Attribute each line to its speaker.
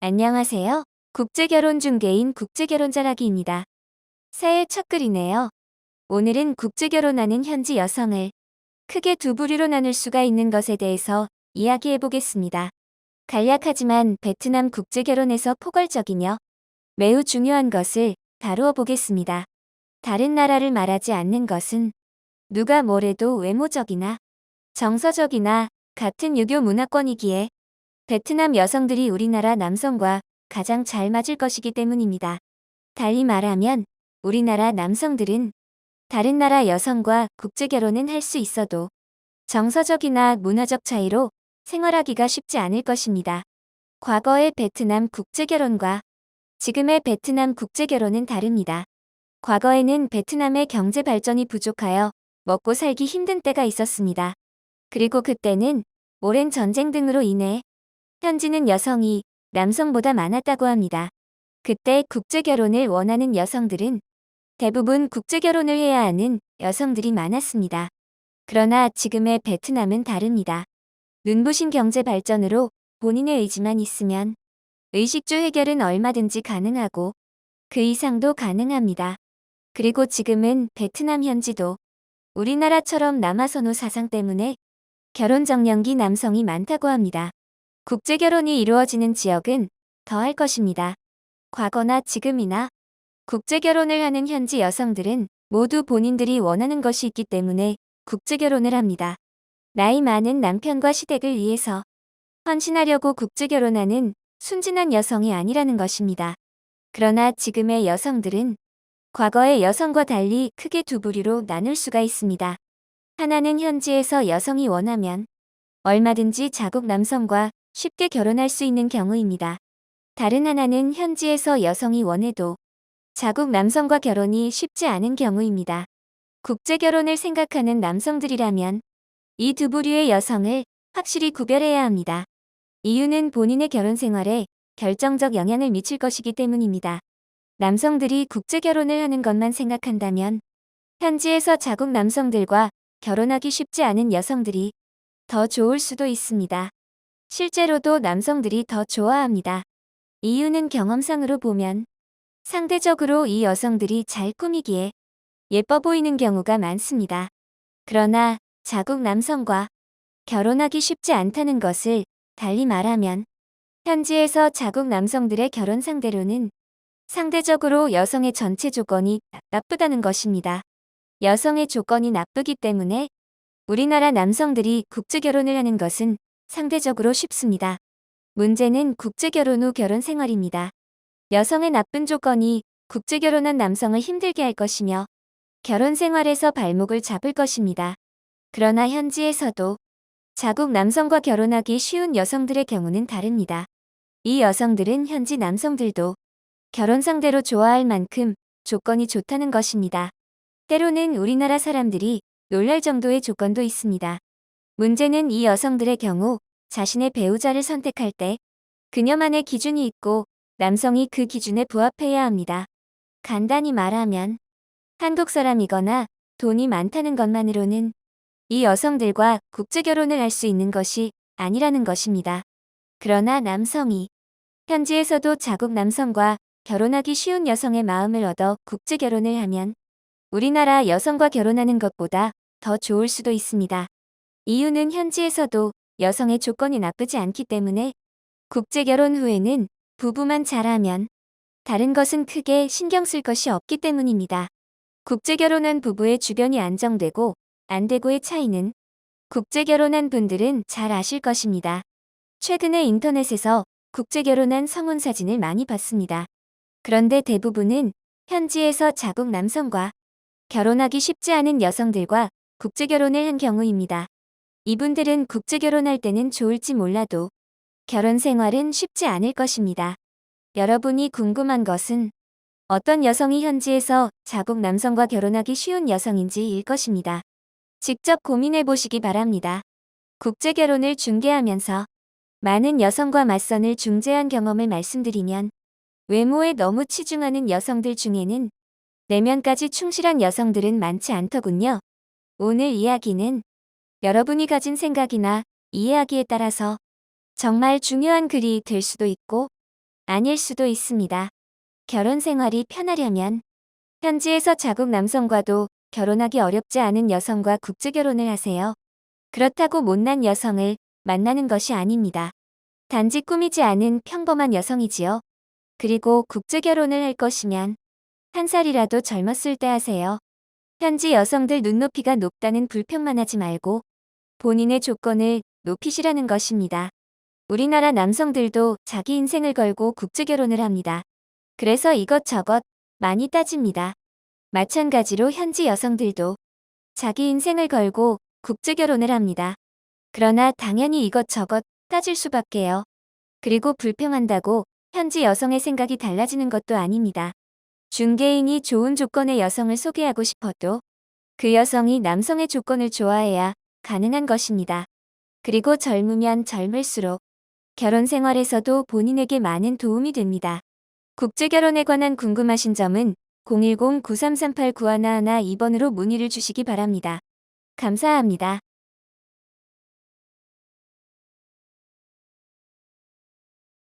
Speaker 1: 안녕하세요. 국제결혼 중개인 국제결혼자라기입니다. 새해 첫 글이네요. 오늘은 국제결혼하는 현지 여성을 크게 두 부류로 나눌 수가 있는 것에 대해서 이야기해 보겠습니다. 간략하지만 베트남 국제결혼에서 포괄적이며 매우 중요한 것을 다루어 보겠습니다. 다른 나라를 말하지 않는 것은 누가 뭐래도 외모적이나 정서적이나 같은 유교 문화권이기에 베트남 여성들이 우리나라 남성과 가장 잘 맞을 것이기 때문입니다. 달리 말하면 우리나라 남성들은 다른 나라 여성과 국제 결혼은 할 수 있어도 정서적이나 문화적 차이로 생활하기가 쉽지 않을 것입니다. 과거의 베트남 국제 결혼과 지금의 베트남 국제 결혼은 다릅니다. 과거에는 베트남의 경제 발전이 부족하여 먹고 살기 힘든 때가 있었습니다. 그리고 그때는 오랜 전쟁 등으로 인해 현지는 여성이 남성보다 많았다고 합니다. 그때 국제결혼을 원하는 여성들은 대부분 국제결혼을 해야 하는 여성들이 많았습니다. 그러나 지금의 베트남은 다릅니다. 눈부신 경제 발전으로 본인의 의지만 있으면 의식주 해결은 얼마든지 가능하고 그 이상도 가능합니다. 그리고 지금은 베트남 현지도 우리나라처럼 남아선호 사상 때문에 결혼 정년기 남성이 많다고 합니다. 국제결혼이 이루어지는 지역은 더할 것입니다. 과거나 지금이나 국제결혼을 하는 현지 여성들은 모두 본인들이 원하는 것이 있기 때문에 국제결혼을 합니다. 나이 많은 남편과 시댁을 위해서 헌신하려고 국제결혼하는 순진한 여성이 아니라는 것입니다. 그러나 지금의 여성들은 과거의 여성과 달리 크게 두 부류로 나눌 수가 있습니다. 하나는 현지에서 여성이 원하면 얼마든지 자국 남성과 쉽게 결혼할 수 있는 경우입니다. 다른 하나는 현지에서 여성이 원해도 자국 남성과 결혼이 쉽지 않은 경우입니다. 국제 결혼을 생각하는 남성들이라면 이 두 부류의 여성을 확실히 구별해야 합니다. 이유는 본인의 결혼 생활에 결정적 영향을 미칠 것이기 때문입니다. 남성들이 국제 결혼을 하는 것만 생각한다면 현지에서 자국 남성들과 결혼하기 쉽지 않은 여성들이 더 좋을 수도 있습니다. 실제로도 남성들이 더 좋아합니다. 이유는 경험상으로 보면 상대적으로 이 여성들이 잘 꾸미기에 예뻐 보이는 경우가 많습니다. 그러나 자국 남성과 결혼하기 쉽지 않다는 것을 달리 말하면 현지에서 자국 남성들의 결혼 상대로는 상대적으로 여성의 전체 조건이 나쁘다는 것입니다. 여성의 조건이 나쁘기 때문에 우리나라 남성들이 국제결혼을 하는 것은 상대적으로 쉽습니다. 문제는 국제결혼 후 결혼 생활입니다. 여성의 나쁜 조건이 국제결혼한 남성을 힘들게 할 것이며 결혼 생활에서 발목을 잡을 것입니다. 그러나 현지에서도 자국 남성과 결혼하기 쉬운 여성들의 경우는 다릅니다. 이 여성들은 현지 남성들도 결혼 상대로 좋아할 만큼 조건이 좋다는 것입니다. 때로는 우리나라 사람들이 놀랄 정도의 조건도 있습니다. 문제는 이 여성들의 경우 자신의 배우자를 선택할 때 그녀만의 기준이 있고 남성이 그 기준에 부합해야 합니다. 간단히 말하면 한국 사람이거나 돈이 많다는 것만으로는 이 여성들과 국제 결혼을 할 수 있는 것이 아니라는 것입니다. 그러나 남성이 현지에서도 자국 남성과 결혼하기 쉬운 여성의 마음을 얻어 국제 결혼을 하면 우리나라 여성과 결혼하는 것보다 더 좋을 수도 있습니다. 이유는 현지에서도 여성의 조건이 나쁘지 않기 때문에 국제 결혼 후에는 부부만 잘하면 다른 것은 크게 신경 쓸 것이 없기 때문입니다. 국제 결혼한 부부의 주변이 안정되고 안 되고의 차이는 국제 결혼한 분들은 잘 아실 것입니다. 최근에 인터넷에서 국제 결혼한 성혼 사진을 많이 봤습니다. 그런데 대부분은 현지에서 자국 남성과 결혼하기 쉽지 않은 여성들과 국제 결혼을 한 경우입니다. 이분들은 국제 결혼할 때는 좋을지 몰라도 결혼 생활은 쉽지 않을 것입니다. 여러분이 궁금한 것은 어떤 여성이 현지에서 자국 남성과 결혼하기 쉬운 여성인지일 것입니다. 직접 고민해 보시기 바랍니다. 국제 결혼을 중개하면서 많은 여성과 맞선을 중재한 경험을 말씀드리면 외모에 너무 치중하는 여성들 중에는 내면까지 충실한 여성들은 많지 않더군요. 오늘 이야기는 여러분이 가진 생각이나 이해하기에 따라서 정말 중요한 글이 될 수도 있고 아닐 수도 있습니다. 결혼 생활이 편하려면 현지에서 자국 남성과도 결혼하기 어렵지 않은 여성과 국제 결혼을 하세요. 그렇다고 못난 여성을 만나는 것이 아닙니다. 단지 꾸미지 않은 평범한 여성이지요. 그리고 국제 결혼을 할 것이면 한 살이라도 젊었을 때 하세요. 현지 여성들 눈높이가 높다는 불평만 하지 말고 본인의 조건을 높이시라는 것입니다. 우리나라 남성들도 자기 인생을 걸고 국제 결혼을 합니다. 그래서 이것저것 많이 따집니다. 마찬가지로 현지 여성들도 자기 인생을 걸고 국제 결혼을 합니다. 그러나 당연히 이것저것 따질 수밖에요. 그리고 불평한다고 현지 여성의 생각이 달라지는 것도 아닙니다. 중개인이 좋은 조건의 여성을 소개하고 싶어도 그 여성이 남성의 조건을 좋아해야 가능한 것입니다. 그리고 젊으면 젊을수록 결혼 생활에서도 본인에게 많은 도움이 됩니다. 국제 결혼에 관한 궁금하신 점은 010-9338-9111 2번으로 문의를 주시기 바랍니다. 감사합니다.